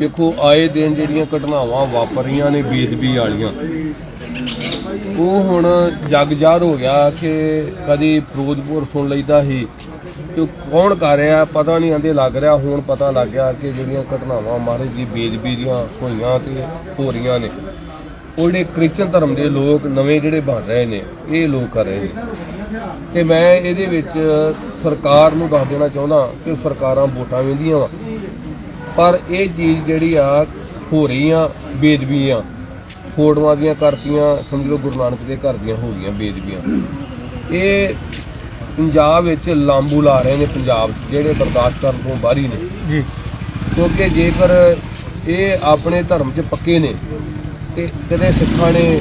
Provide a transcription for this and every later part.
ਦੇਖੋ, ਆਏ ਦਿਨ ਜਿਹੜੀਆਂ ਘਟਨਾਵਾਂ ਵਾਪਰ ਰਹੀਆਂ ਨੇ ਬੇਦਬੀ ਵਾਲੀਆਂ। ਉਹ ਹੁਣ ਜਗ ਜ਼ਾਹਰ ਹੋ ਗਿਆ ਕਿ ਕਦੀ ਫਿਰੋਜ਼ਪੁਰ ਸੁਣ ਲਈਦਾ ਸੀ ਕਿ ਕੌਣ ਕਰ ਰਿਹਾ, ਪਤਾ ਨਹੀਂ ਆਂਦੇ ਲੱਗ ਰਿਹਾ, ਹੁਣ ਪਤਾ ਲੱਗ ਗਿਆ ਕਿ ਜਿਹੜੀਆਂ ਘਟਨਾਵਾਂ ਮਹਾਰਾਜ ਦੀ ਬੇਦਬੀ ਦੀਆਂ ਹੋਈਆਂ ਤੇ ਹੋ ਰਹੀਆਂ ਨੇ। ਉਹ ਜਿਹੜੇ ਕ੍ਰਿਸਚਨ ਧਰਮ ਦੇ ਲੋਕ ਨਵੇਂ ਜਿਹੜੇ ਬਣ ਰਹੇ ਨੇ, ਇਹ ਲੋਕ ਕਰ ਰਹੇ ਨੇ। ਤੇ ਮੈਂ ਇਹਦੇ ਵਿੱਚ ਸਰਕਾਰ ਨੂੰ ਦੱਸ ਦੇਣਾ ਚਾਹੁੰਦਾ ਕਿ ਸਰਕਾਰਾਂ ਵੋਟਾਂ ਵੰਦੀਆਂ ਵਾ। ਪਰ ਇਹ ਚੀਜ਼ ਜਿਹੜੀ ਆ ਹੋ ਰਹੀਆਂ ਬੇਦਬੀਆਂ ਫੋਟੋਆਂ ਦੀਆਂ ਕਰਤੀਆਂ ਸਮਝ ਲਓ ਗੁਰੂ ਨਾਨਕ ਦੇ ਘਰ ਦੀਆਂ ਹੋ ਗਈਆਂ ਬੇਦਬੀਆਂ। ਇਹ ਪੰਜਾਬ ਵਿੱਚ ਲਾਂਬੂ ਲਾ ਰਹੇ ਨੇ ਪੰਜਾਬ ਜਿਹੜੇ ਬਰਦਾਸ਼ਤ ਕਰਨ ਤੋਂ ਬਾਹਰੀ ਨੇ। ਜੀ। ਕਿਉਂਕਿ ਜੇਕਰ ਇਹ ਆਪਣੇ ਧਰਮ 'ਚ ਪੱਕੇ ਨੇ ਤੇ ਕਦੇ ਸਿੱਖਾਂ ਨੇ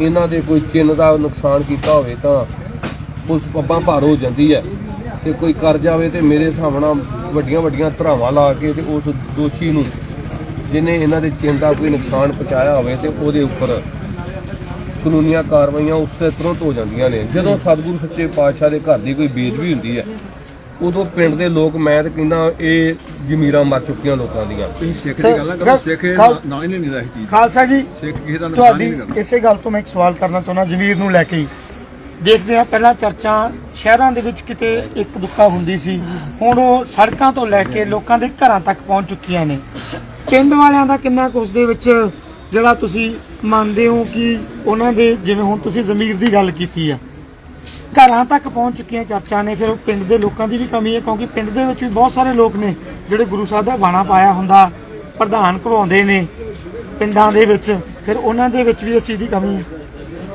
ਇਹਨਾਂ ਦੇ ਕੋਈ ਚਿੰਨ ਦਾ ਨੁਕਸਾਨ ਕੀਤਾ ਹੋਵੇ ਤਾਂ ਉਸ ਪੱਬਾਂ ਭਾਰ ਹੋ ਜਾਂਦੀ ਹੈ ਤੇ ਕੋਈ ਕਰ ਜਾਵੇ ਤੇ ਮੇਰੇ ਹਿਸਾਬ ਨਾਲ ਵੱਡੀਆਂ ਵੱਡੀਆਂ ਧਰਾਵਾਂ ਲਾ ਕੇ ਤੇ ਉਸ ਦੋਸ਼ੀ ਨੂੰ ਜਿਹਨੇ ਇਹਨਾਂ ਦੇ ਦਾ ਕੋਈ ਨੁਕਸਾਨ ਪਹੁੰਚਾਇਆ ਹੋਵੇ ਤੇ ਉਹਦੇ ਉੱਪਰ ਕਾਨੂੰਨੀਆਂ ਕਾਰਵਾਈਆਂ ਉਸੇ ਤੁਰੰਤ ਹੋ ਜਾਂਦੀਆਂ ਨੇ। ਜਦੋਂ ਸਤਿਗੁਰੂ ਸੱਚੇ ਪਾਤਸ਼ਾਹ ਦੇ ਘਰ ਦੀ ਕੋਈ ਬੇਦਬੀ ਹੁੰਦੀ ਹੈ ਉਦੋਂ ਪਿੰਡ ਦੇ ਲੋਕ ਮੈਂ ਤਾਂ ਕਹਿੰਦਾ ਇਹ ਜ਼ਮੀਰਾਂ ਮਰ ਚੁੱਕੀਆਂ ਲੋਕਾਂ ਦੀਆਂ। ਤੁਸੀਂ ਸਿੱਖ ਦੀ ਗੱਲ ਨਾ ਕਰੋ ਸਿੱਖ ਨਾ- ਹੀ ਨਹੀਂ ਦਾ ਇਹ ਚੀਜ਼। ਖਾਲਸਾ ਜੀ ਸਿੱਖ ਕਿਸੇ ਦਾ ਨੁਕਸਾਨ ਨਹੀਂ ਕਰਨਾ ਇਸੇ ਗੱਲ ਤੋਂ ਮੈਂ ਇੱਕ ਸਵਾਲ ਕਰਨਾ ਚਾਹੁੰਦਾ ਜ਼ਮੀਰ ਨੂੰ ਲੈ ਕੇ ਹੀ। ਦੇਖਦੇ ਆ ਪਹਿਲਾਂ ਚਰਚਾ ਸ਼ਹਿਰਾਂ ਦੇ ਵਿੱਚ ਕਿਤੇ ਇੱਕ ਦੁੱਕਾ ਹੁੰਦੀ ਸੀ। ਹੁਣ ਉਹ ਸੜਕਾਂ ਤੋਂ ਲੈ ਕੇ ਲੋਕਾਂ ਦੇ ਘਰਾਂ ਤੱਕ ਪਹੁੰਚ ਚੁੱਕੀਆਂ ਨੇ। ਪਿੰਡ ਵਾਲਿਆਂ ਦਾ ਕਿੰਨਾ ਕੁ ਉਸ ਦੇ ਵਿੱਚ ਜਿਹੜਾ ਤੁਸੀਂ ਮੰਨਦੇ ਹੋ ਕਿ ਉਹਨਾਂ ਦੇ, ਜਿਵੇਂ ਹੁਣ ਤੁਸੀਂ ਜ਼ਮੀਰ ਦੀ ਗੱਲ ਕੀਤੀ ਆ। ਘਰਾਂ ਤੱਕ ਪਹੁੰਚ ਚੁੱਕੀਆਂ ਚਰਚਾ ਨੇ, ਫਿਰ ਪਿੰਡ ਦੇ ਲੋਕਾਂ ਦੀ ਵੀ ਕਮੀ ਹੈ, ਕਿਉਂਕਿ ਪਿੰਡ ਦੇ ਵਿੱਚ ਵੀ ਬਹੁਤ ਸਾਰੇ ਲੋਕ ਨੇ ਜਿਹੜੇ ਗੁਰੂ ਸਾਹਿਬ ਦਾ ਬਾਣਾ ਪਾਇਆ ਹੁੰਦਾ, ਪ੍ਰਧਾਨ ਘਵਾਉਂਦੇ ਨੇ ਪਿੰਡਾਂ ਦੇ ਵਿੱਚ, ਫਿਰ ਉਹਨਾਂ ਦੇ ਵਿੱਚ ਵੀ ਇਸ ਚੀਜ਼ ਦੀ ਕਮੀ ਹੈ।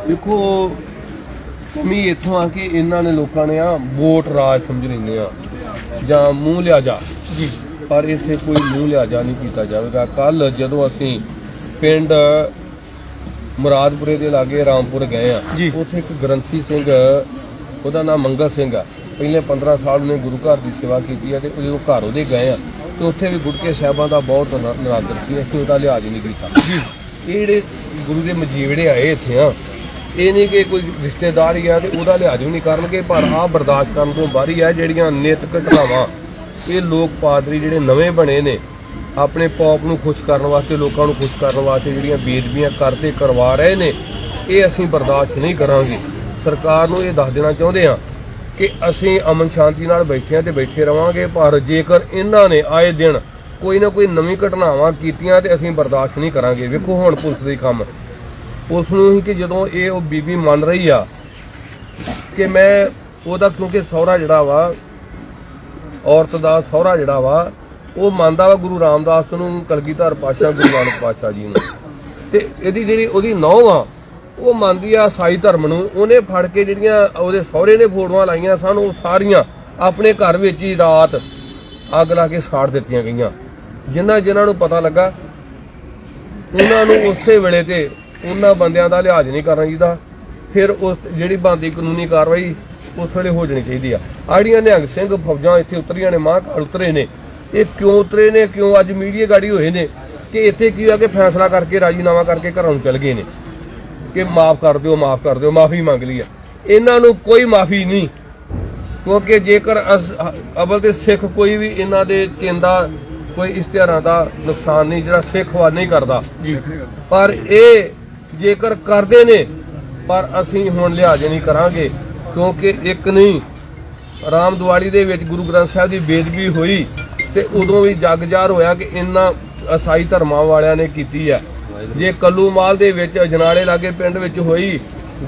ਦੇਖੋ ਕਮੀ ਇੱਥੋਂ ਆ ਕਿ ਇਹਨਾਂ ਨੇ ਲੋਕਾਂ ਨੇ ਆ ਵੋਟ ਰਾਜ ਸਮਝ ਲੈਂਦੇ ਆ। ਜਾਂ ਮੂੰਹ ਲਿਆਜਾ ਜੀ। ਪਰ ਇੱਥੇ ਕੋਈ ਮੂੰਹ ਲਿਆਜਾ ਨਹੀਂ ਕੀਤਾ ਜਾਵੇਗਾ। ਕੱਲ ਜਦੋਂ ਅਸੀਂ ਪਿੰਡ ਮੁਰਾਦਪੁਰੇ ਦੇ ਲਾਗੇ ਰਾਮਪੁਰ ਗਏ ਆ ਜੀ। ਉੱਥੇ ਇੱਕ ਗ੍ਰੰਥੀ ਸਿੰਘ ਉਹਦਾ ਨਾਮ ਮੰਗਲ ਸਿੰਘ ਆ। ਪਹਿਲੇ 15 ਸਾਲ ਉਹਨੇ ਗੁਰੂ ਘਰ ਦੀ ਸੇਵਾ ਕੀਤੀ ਆ ਤੇ ਜਦੋਂ ਘਰ ਉਹਦੇ ਗਏ ਆ ਤੇ ਉੱਥੇ ਵੀ ਗੁਟਕੇ ਸਾਹਿਬਾਂ ਦਾ ਬਹੁਤ ਨਰਾਦਰ ਸੀ। ਅਸੀਂ ਉਹਦਾ ਲਿਹਾਜ਼ ਨਹੀਂ ਕੀਤਾ। ਇਹ ਜਿਹੜੇ ਗੁਰੂ ਦੇ ਮਜੀਵੜੇ ਆਏ ਇੱਥੇ ਆ ਇਹ ਨਹੀਂ ਕਿ ਕੋਈ ਰਿਸ਼ਤੇਦਾਰ ਹੀ ਆ ਤੇ ਉਹਦਾ ਲਿਹਾਜ਼ ਵੀ ਨਹੀਂ ਕਰਨਗੇ, ਪਰ ਆਹ ਬਰਦਾਸ਼ਤ ਕਰਨ ਤੋਂ ਬਾਹਰੀ ਆ ਜਿਹੜੀਆਂ ਨਿਤ ਘਟਨਾਵਾਂ। ਇਹ ਲੋਕ ਪਾਦਰੀ ਜਿਹੜੇ ਨਵੇਂ ਬਣੇ ਨੇ, ਆਪਣੇ ਪੌਪ ਨੂੰ ਖੁਸ਼ ਕਰਨ ਵਾਸਤੇ, ਲੋਕਾਂ ਨੂੰ ਖੁਸ਼ ਕਰਨ ਵਾਸਤੇ ਜਿਹੜੀਆਂ ਬੇਦਬੀਆਂ ਕਰਦੇ, ਕਰਵਾ ਰਹੇ ਨੇ, ਇਹ ਅਸੀਂ ਬਰਦਾਸ਼ਤ ਨਹੀਂ ਕਰਾਂਗੇ। ਸਰਕਾਰ ਨੂੰ ਇਹ ਦੱਸ ਦੇਣਾ ਚਾਹੁੰਦੇ ਆ ਕਿ ਅਸੀਂ ਅਮਨ ਸ਼ਾਂਤੀ ਨਾਲ ਬੈਠੇ ਆ ਤੇ ਬੈਠੇ ਰਵਾਂਗੇ, ਪਰ ਜੇਕਰ ਇਹਨਾਂ ਨੇ ਆਏ ਦਿਨ ਕੋਈ ਨਾ ਕੋਈ ਨਵੀਂ ਘਟਨਾਵਾਂ ਕੀਤੀਆਂ ਤੇ ਅਸੀਂ ਬਰਦਾਸ਼ਤ ਨਹੀਂ ਕਰਾਂਗੇ। ਵੇਖੋ ਹੁਣ ਪੁਲਿਸ ਦੇ ਕੰਮ। ਉਸ ਨੂੰ ਹੀ ਕਿ ਜਦੋਂ ਇਹ ਉਹ ਬੀਬੀ ਮੰਨ ਰਹੀ ਆ ਕਿ ਮੈਂ ਉਹਦਾ ਕਿਉਂਕਿ ਸਹੁਰਾ ਜਿਹੜਾ ਵਾ, ਔਰਤ ਦਾ ਸਹੁਰਾ ਜਿਹੜਾ ਵਾ, ਉਹ ਮੰਨਦਾ ਵਾ ਗੁਰੂ ਰਾਮਦਾਸ ਨੂੰ, ਕਲਗੀਧਰ ਪਾਤਸ਼ਾਹ, ਗੁਰੂ ਨਾਨਕ ਪਾਤਸ਼ਾਹ ਜੀ ਨੂੰ। ਤੇ ਇਹਦੀ ਜਿਹੜੀ ਉਹਦੀ ਨੌਂ ਆ, ਉਹ ਮੰਨਦੀ ਆ ਸਾਈ ਧਰਮ ਨੂੰ। ਉਹਨੇ ਫੜ ਕੇ ਜਿਹੜੀਆਂ ਉਹਦੇ ਸਹੁਰੇ ਨੇ ਫੋਟੋਆਂ ਲਾਈਆਂ ਸਨ, ਉਹ ਸਾਰੀਆਂ ਆਪਣੇ ਘਰ ਵਿੱਚ ਹੀ ਰਾਤ ਅੱਗ ਲਾ ਕੇ ਸਾੜ ਦਿੱਤੀਆਂ ਗਈਆਂ। ਜਿਨ੍ਹਾਂ ਜਿਨ੍ਹਾਂ ਨੂੰ ਪਤਾ ਲੱਗਾ, ਉਹਨਾਂ ਨੂੰ ਉਸੇ ਵੇਲੇ ਤੇ ਉਹਨਾਂ ਬੰਦਿਆਂ ਦਾ ਲਿਹਾਜ਼ ਨਹੀਂ ਕਰਨਾ ਚਾਹੀਦਾ। ਫਿਰ ਉਸ ਜਿਹੜੀ ਬੰਦੀ ਕਾਨੂੰਨੀ ਕਾਰਵਾਈ ਉਸ ਵੇਲੇ ਹੋ ਜਾਣੀ ਚਾਹੀਦੀ ਆ। ਆੜੀਆਂ ਨਿਹੰਗ ਸਿੰਘ ਫੌਜਾਂ ਇੱਥੇ ਉਤਰੀਆਂ ਨੇ ਮਹਾਂਕਾਲ ਉਤਰੇ ਨੇ। ਇਹ ਕਿਉਂ ਉਤਰੇ ਨੇ? ਕਿਉਂ ਅੱਜ ਮੀਡੀਆ ਗਾੜੀ ਹੋਏ ਨੇ? ਕਿ ਇੱਥੇ ਕੀ ਹੋਇਆ ਕਿ ਫੈਸਲਾ ਕਰਕੇ ਰਾਜੀਨਾਮਾ ਕਰਕੇ ਘਰਾਂ ਨੂੰ ਚਲ ਗਏ ਨੇ। ਕਿ ਮਾਫ ਕਰ ਦਿਓ ਮਾਫ ਕਰ ਦਿਓ ਮਾਫੀ ਮੰਗ ਲਈ ਆ। ਇਹਨਾਂ ਨੂੰ ਕੋਈ ਮਾਫੀ ਨਹੀਂ। ਕਿਉਂਕਿ ਜੇਕਰ ਅਵਲ ਤੇ ਸਿੱਖ ਕੋਈ ਵੀ ਇਹਨਾਂ ਦੇ ਚਿੰਦਾ ਕੋਈ ਇਸ਼ਤਿਹਾਰਾਂ ਦਾ ਨੁਕਸਾਨ ਨਹੀਂ ਜਿਹੜਾ ਸਿੱਖ ਵਾ ਨਹੀਂ ਕਰਦਾ। ਪਰ ਇਹ ਜੇਕਰ ਕਰਦੇ ਨੇ ਪਰ ਅਸੀਂ ਹੁਣ ਲਿਹਾਜ਼ ਨਹੀਂ ਕਰਾਂਗੇ ਕਿਉਂਕਿ ਇੱਕ ਨਹੀਂ ਰਾਮ ਦਿਵਾਲੀ ਦੇ ਵਿੱਚ ਗੁਰੂ ਗ੍ਰੰਥ ਸਾਹਿਬ ਦੀ ਬੇਦਬੀ ਹੋਈ ਤੇ ਉਦੋਂ ਵੀ ਜਗ ਜ਼ਾਹਰ ਹੋਇਆ ਕਿ ਇਹਨਾਂ ਅਸਾਈ ਧਰਮਾਂ ਵਾਲਿਆਂ ਨੇ ਕੀਤੀ ਹੈ। ਜੇ ਕੱਲੂਮਾਲ ਦੇ ਵਿੱਚ ਅਜਨਾਲੇ ਲਾਗੇ ਪਿੰਡ ਵਿੱਚ ਹੋਈ